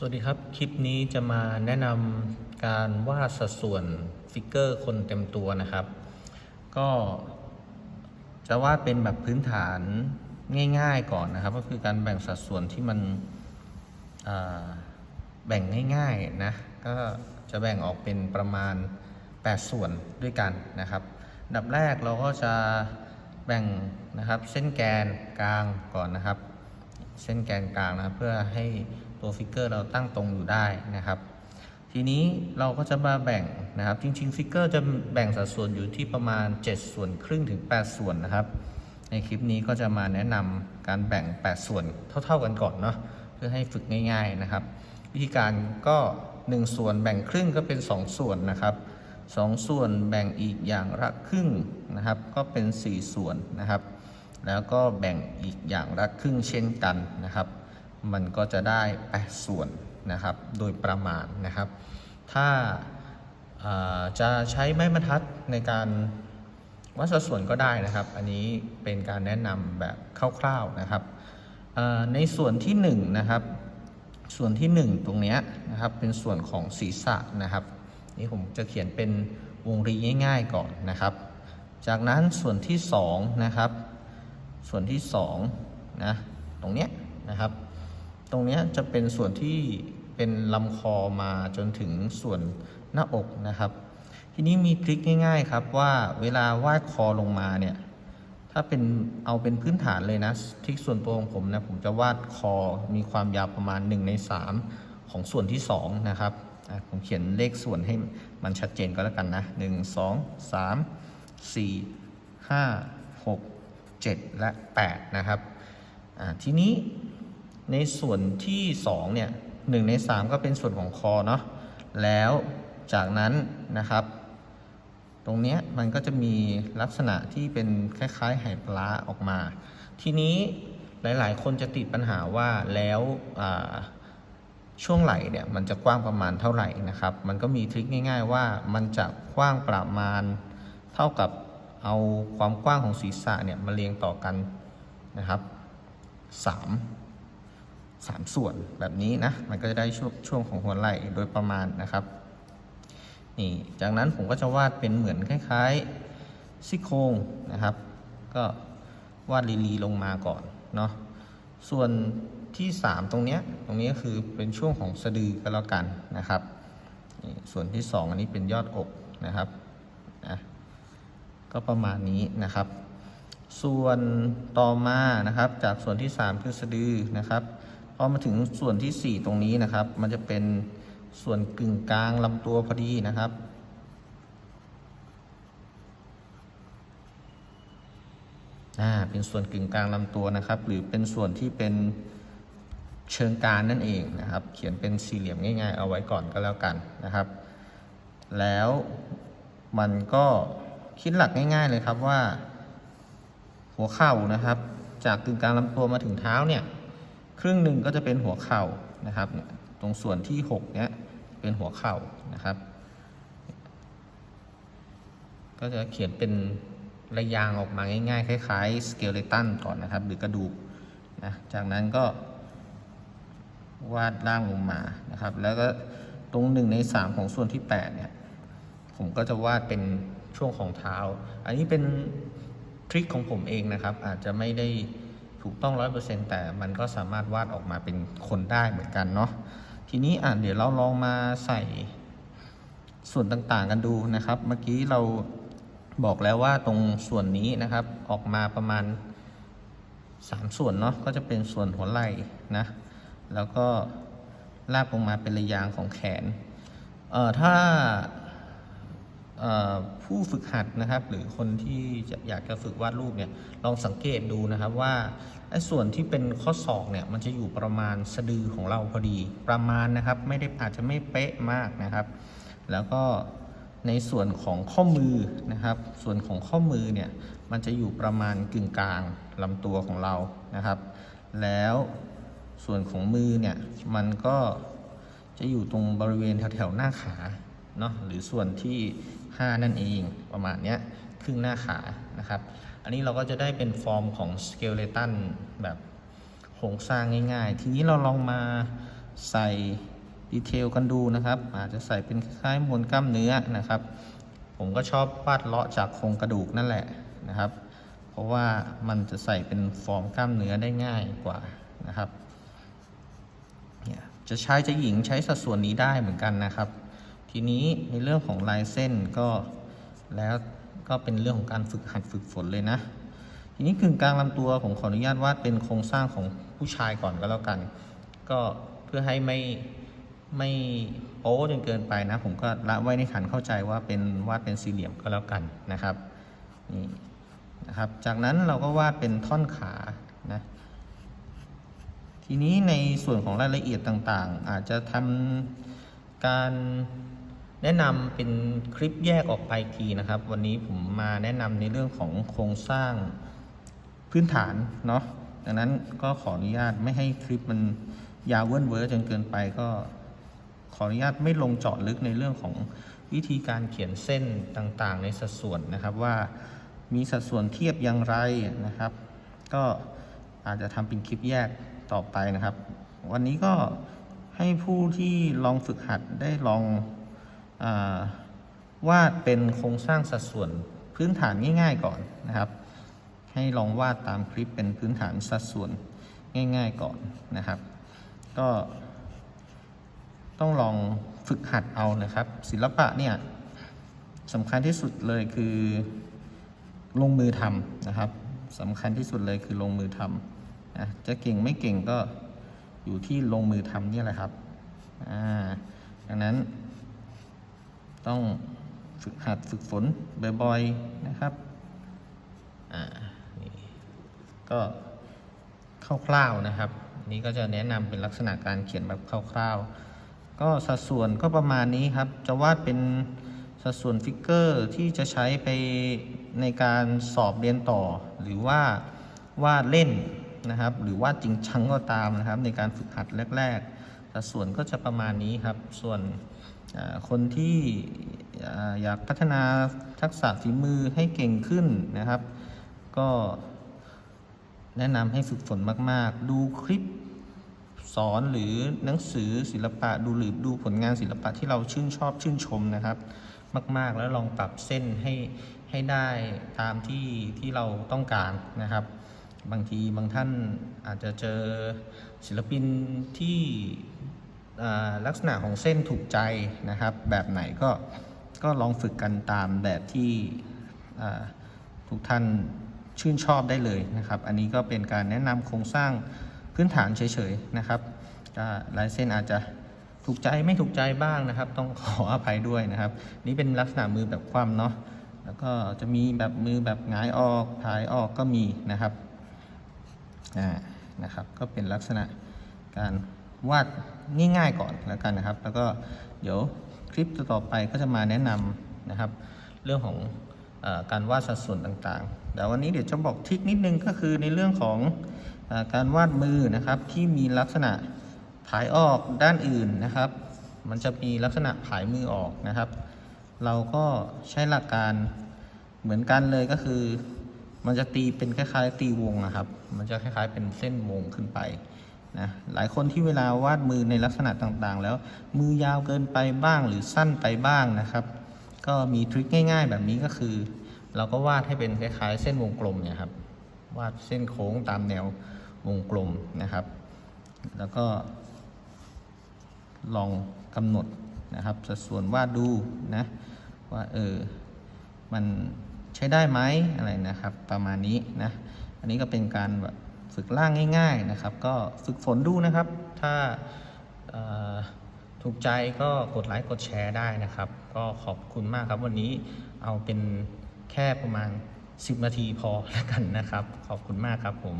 สวัสดีครับ คลิปนี้จะมาแนะนำการวาดสัดส่วนฟิกเกอร์คนเต็มตัวนะครับ ก็จะวาดเป็นแบบพื้นฐานง่าย ๆ ก่อนนะครับ ก็คือการแบ่งสัดส่วนที่มันแบ่งง่ายๆนะก็จะแบ่งออกเป็นประมาณ 8 ส่วนด้วยกันนะครับดับแรกเราก็จะแบ่งนะครับเส้นแกนกลางก่อนนะครับ เส้นแกนกลางนะเพื่อให้ ตัวฟิกเกอร์เราตั้งตรงอยู่ได้นะครับ ทีนี้เราก็จะมาแบ่งนะครับ จริงๆฟิกเกอร์จะแบ่งสัดส่วนอยู่ที่ประมาณ 7 ส่วนครึ่งถึง 8 ส่วนนะครับ ในคลิปนี้ก็จะมาแนะนำการแบ่ง 8 ส่วนเท่า ๆกันก่อนเนาะเพื่อให้ฝึกง่าย ๆนะครับ วิธีการก็ 1 ส่วนแบ่งครึ่งก็เป็น 2 ส่วนนะครับ 2 ส่วนแบ่งอีกอย่างละครึ่งนะครับ ก็เป็น 4 ส่วนนะครับ แล้วก็แบ่งอีกอย่างละครึ่งเช่นกันนะครับ มันก็จะได้ 8 ส่วนนะครับ โดยประมาณนะครับ ถ้าาจะใช้ไม้บรรทัดในการวัดสัดส่วนก็ได้นะครับ อันนี้เป็นการแนะนำแบบคร่าวๆนะครับ ในส่วนที่1นะครับ ส่วนที่ 1 ตรงนี้นะครับ เป็นส่วนของศีรษะนะครับ นี่ผมจะเขียนเป็นวงรีง่ายๆก่อนนะครับ จากนั้นส่วนที่2นะครับ ส่วนที่2นะ ตรงเนี้ยนะครับ ตรงนี้จะเป็นส่วนที่เป็นลำคอมาจนถึงส่วนหน้าอกนะครับ ทีนี้มีทริคง่ายๆครับว่าเวลาวาดคอลงมาเนี่ยถ้าเป็นเอาเป็นพื้นฐานเลยนะทริคส่วนตัวของผมนะผมจะวาดคอมีความยาวประมาณ 1 ใน 3 ของส่วนที่ 2 นะครับผมเขียนเลขส่วนให้มันชัดเจนก็แล้วกันนะ 1 2 3 4 5 6 7 และ 8 นะครับทีนี้ ในส่วนที่2เนี่ยหใน 3 ก็เป็นส่วนของคอเนาะแล้วจากนั้นนะครับ ตรงเนี้ยมันก็จะมีลักษณะที่เป็นคล้ายๆไหปลาออกมา ทีนี้หลายๆ คนจะติดปัญหาว่าแล้วช่วงไหลเนี่ยมันจะกว้างประมาณเท่าไหร่นะครับ มันก็มีทริคง่าย ๆ ว่ามันจะกว้างประมาณเท่ากับเอาความกว้างของศีรษะเนี่ยมาเรียงต่อกันนะครับสามสามส่วนแบบนี้นะ มันก็จะได้ช่วงช่วงของหัวไหล่โดยประมาณนะครับ นี่ จากนั้นผมก็จะวาดเป็นเหมือนคล้ายๆซี่โครงนะครับ ก็วาดลีๆลงมาก่อนเนาะ ส่วนที่ 3 ตรงเนี้ย ตรงนี้ก็คือเป็นช่วงของสะดือก็แล้วกันนะครับนี่ส่วนที่ 2 อันนี้เป็นยอดอกนะครับนะก็ประมาณนี้นะครับ ส่วนต่อมานะครับ จากส่วนที่ 3 คือสะดือนะครับ พอมาถึงส่วนทีสี่ 4 ตรงนี้นะครับ มันจะเป็นส่วนกึ่งกลางลำตัวพอดีนะครับอ่าเป็นส่วนกึ่งกลางลำตัวนะครับ หรือเป็นส่วนที่เป็นเชิงกานนั่นเองนะครับ เขียนเป็นสี่เหลี่ยมง่าย ๆ เอาไว้ก่อนก็แล้วกันนะครับ แล้วมันก็คิดหลักง่าย ๆ เลยครับว่า หัวเข่านะครับ จากกึ่งกลางลำตัวมาถึงเท้าเนี่ย ครึ่งหนึ่งก็จะเป็นหัวเข่านะครับตรงส่วนที่ 6 เนี้ยเป็นหัวเข่านะครับ ก็จะเขียนเป็นระยางออกมาง่ายๆ คล้ายๆสเกลเลตันก่อนนะครับ หรือกระดูกนะจากนั้นก็ วาดล่างลงมานะครับ แล้วก็ตรง1ใน 3 ของส่วนที่ 8 เนี่ย ผมก็จะวาดเป็นช่วงของเท้า อันนี้เป็นทริคของผมเองนะครับ อาจจะไม่ได้ ถูกต้องร้อยเปอร์เซ็นแต่มันก็สามารถวาดออกมาเป็นคนได้เหมือนกันเนาะทีนี้อะเดี๋ยวเราลองมาใส่ส่วนต่างๆกันดูนะครับ เมื่อกี้เราบอกแล้วว่าตรงส่วนนี้นะครับ ออกมาประมาณ 3 ส่วนเนาะก็จะเป็นส่วนหัวไหล่นะ แล้วก็ลากลงมาเป็นระยางของแขนเอ่อถ้า ผู้ฝึกหัดนะครับ หรือคนที่จะอยากจะฝึกวาดรูปเนี่ยลองสังเกตดูนะครับว่าไอ้ส่วนที่เป็นข้อศอกเนี่ยมันจะอยู่ประมาณสะดือของเราพอดีประมาณนะครับไม่ได้อาจจะไม่เป๊ะมากนะครับ แล้วก็ในส่วนของข้อมือนะครับ ส่วนของข้อมือเนี่ยมันจะอยู่ประมาณกึ่งกลางลำตัวของเรานะครับ แล้วส่วนของมือเนี่ยมันก็จะอยู่ตรงบริเวณแถวๆหน้าขา เนาะหรือส่วนที่ 5 นั่นเองประมาณเนี้ยครึ่งหน้าขานะครับ อันนี้เราก็จะได้เป็นฟอร์มของสเกลเลตันแบบโครงสร้างง่ายๆ ทีนี้เราลองมาใส่ดีเทลกันดูนะครับ อาจจะใส่เป็นคล้ายๆมวลกล้ามเนื้อนะครับ ผมก็ชอบวาดเลาะจากโครงกระดูกนั่นแหละนะครับ เพราะว่ามันจะใส่เป็นฟอร์มกล้ามเนื้อได้ง่ายกว่านะครับจะชายจะหญิงใช้สัดส่วนนี้ได้เหมือนกันนะครับ ทีนี้ในเรื่องของลายเส้นก็แล้วก็เป็นเรื่องของการฝึกหัดฝึกฝนเลยนะ ทีนี้กึ่งกลางลำตัวผมขออนุญาตวาดเป็นโครงสร้างของผู้ชายก่อนก็แล้วกัน ก็เพื่อให้ไม่ไม่โป๊จนเกินไปนะ ผมก็ละไว้ในฐานเข้าใจว่าเป็นวาดเป็นสี่เหลี่ยมก็แล้วกันนะครับนี่นะครับ จากนั้นเราก็วาดเป็นท่อนขานะทีนี้ในส่วนของรายละเอียดต่างๆ อาจจะทำการ แนะนำเป็นคลิปแยกออกไปอีกทีนะครับ วันนี้ผมมาแนะนำในเรื่องของโครงสร้างพื้นฐานเนาะดังนั้นก็ขออนุญาตไม่ให้คลิปมันยาวเวิ้นเว้อจนเกินไปก็ขออนุญาตไม่ลงเจาะลึกในเรื่องของวิธีการเขียนเส้นต่างๆ ในสัดส่วนนะครับว่ามีสัดส่วนเทียบอย่างไรนะครับ ก็อาจจะทำเป็นคลิปแยกต่อไปนะครับ วันนี้ก็ให้ผู้ที่ลองฝึกหัดได้ลอง วาดเป็นโครงสร้างสัดส่วนพื้นฐานง่าย ๆ ก่อนนะครับ ให้ลองวาดตามคลิปเป็นพื้นฐานสัดส่วนง่าย ๆ ก่อนนะครับ ก็ต้องลองฝึกหัดเอานะครับ ศิลปะเนี่ยสำคัญที่สุดเลยคือลงมือทำนะครับสำคัญที่สุดเลยคือลงมือทำนะจะเก่งไม่เก่งก็อยู่ที่ลงมือทำนี่แหละครับอ่าดังนั้น ต้องฝึกหัดฝึกฝนบ่อยๆนะครับอ่านี่ก็คร่าวๆนะครับ นี้ก็จะแนะนำเป็นลักษณะการเขียนแบบคร่าวๆ ก็สัดส่วนก็ประมาณนี้ครับ จะวาดเป็นสัดส่วนฟิกเกอร์ที่จะใช้ไปในการสอบเรียนต่อ หรือว่าวาดเล่นนะครับ หรือวาดจริงชังก็ตามนะครับ ในการฝึกหัดแรก ๆ สัดส่วนก็จะประมาณนี้ครับ ส่วน คนที่อยากพัฒนาทักษะฝีมือให้เก่งขึ้นนะครับ ก็แนะนำให้ฝึกฝนมาก ๆ ดูคลิปสอนหรือหนังสือศิลปะดูหรือดูผลงานศิลปะที่เราชื่นชอบชื่นชมนะครับ มาก ๆ แล้วลองปรับเส้นให้ให้ได้ตามที่ที่เราต้องการนะครับ บางทีบางท่านอาจจะเจอศิลปินที่ ลักษณะของเส้นถูกใจนะครับ แบบไหนก็ก็ลองฝึกกันตามแบบที่ทุกท่านชื่นชอบได้เลยนะครับ อันนี้ก็เป็นการแนะนำโครงสร้างพื้นฐานเฉยๆนะครับลายเส้นอาจจะถูกใจไม่ถูกใจบ้างนะครับ ต้องขออภัยด้วยนะครับ นี่เป็นลักษณะมือแบบคว่ำเนาะแล้วก็จะมีแบบมือแบบหงายออกผายออกก็มีนะครับอ่านะครับ ก็เป็นลักษณะการ วาดง่ายๆก่อนแล้วกันนะครับ แล้วก็เดี๋ยวคลิปต่อไปก็จะมาแนะนำนะครับ เรื่องของอการวาดสัดส่วนต่างๆแต่วันนี้เดี๋ยวจะบอกทิคนิดนึงก็คือในเรื่องของออการวาดมือนะครับที่มีลักษณะผายออกด้านอื่นนะครับ มันจะมีลักษณะผายมือออกนะครับ เราก็ใช้หลักการเหมือนกันเลยก็คือ มันจะตีเป็นคล้ายๆ ตีวงนะครับ มันจะคล้ายๆเป็นเส้นวงขึ้นไป นะหลายคนที่เวลาวาดมือในลักษณะต่างๆ แล้วมือยาวเกินไปบ้างหรือสั้นไปบ้างนะครับ ก็มีทริคง่าย ๆ แบบนี้ก็คือ เราก็วาดให้เป็นคล้ายๆ เส้นวงกลมเนี่ยครับวาดเส้นโค้งตามแนววงกลมนะครับ แล้วก็ ลองกำหนดนะครับสัดส่วนวาดดูนะว่าเออมันใช้ได้ไหมอะไรนะครับ ประมาณนี้นะอันนี้ก็เป็นการแบบ ฝึกล่างง่าย ๆนะครับ ก็ฝึกฝนดูนะครับ ถ้าถูกใจก็กดไลค์กดแชร์ได้นะครับ ก็ขอบคุณมากครับวันนี้เอาเป็นแค่ประมาณ 10 นาทีพอแล้วกันนะครับ ขอบคุณมากครับผม